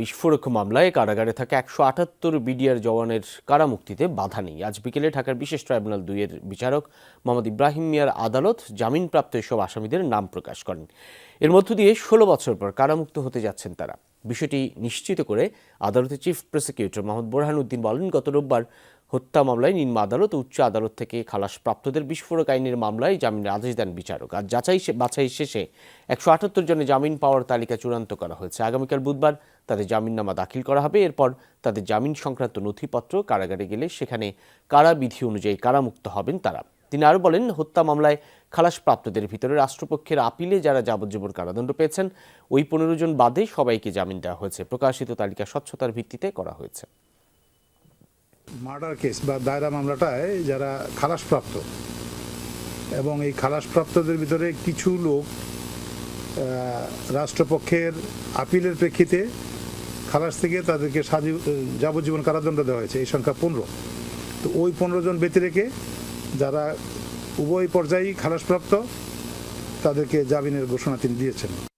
বিস্ফোরক মামলায় কারাগারে থাকা একশো আটাত্তর বিডিআর জওয়ানের কারামুক্তিতে বাধা নেই। আজ বিকেলে ঢাকার বিশেষ ট্রাইব্যুনাল দুইয়ের বিচারক মোহাম্মদ ইব্রাহিম মিয়ার আদালত জামিনপ্রাপ্ত এসব আসামিদের নাম প্রকাশ করেন। এর মধ্য দিয়ে ষোলো বছর পর কারামুক্ত হতে যাচ্ছেন তারা। বিষয়টি নিশ্চিত করে আদালতের চিফ প্রসিকিউটর মোহাম্মদ বোরহান উদ্দিন বলেন, গত রোববার হত্যা মামলায় নিম্ন আদালত উচ্চ আদালত থেকে খালাসপ্রাপ্তদের বিস্ফোরক আইনের মামলায় জামিনের আদেশ দেন বিচারক। আর যাচাই বাছাই শেষে একশো আটাত্তর জনের জামিন পাওয়ার তালিকা চূড়ান্ত করা হয়েছে। আগামীকাল বুধবার তাদের জামিননামা দাখিল করা হবে। এরপর তাদের জামিন সংক্রান্ত নথিপত্র কারাগারে গেলে সেখানে কারা বিধি অনুযায়ী কারামুক্ত হবেন তারা। তিনি আরও বলেন, হত্যা মামলায় খালাসপ্রাপ্তদের ভিতরে রাষ্ট্রপক্ষের আপিলে যারা যাবজ্জীবন কারাদণ্ড পেয়েছেন, ওই পনেরো জন বাদে সবাইকে জামিন দেওয়া হয়েছে। প্রকাশিত তালিকা স্বচ্ছতার ভিত্তিতে করা হয়েছে। মার্ডার কেস বা দায়রা মামলাটায় যারা খালাসপ্রাপ্ত এবং এই খালাসপ্রাপ্তদের ভিতরে কিছু লোক রাষ্ট্রপক্ষের আপিলের প্রেক্ষিতে খালাস থেকে তাদেরকে সাজীব যাবজ্জীবন কারাদণ্ড দেওয়া হয়েছে, এই সংখ্যা পনেরো। তো ওই পনেরো জন ব্যতি রেখে যারা উভয় পর্যায়েই খালাসপ্রাপ্ত, তাদেরকে জামিনের ঘোষণা তিনি দিয়েছেন।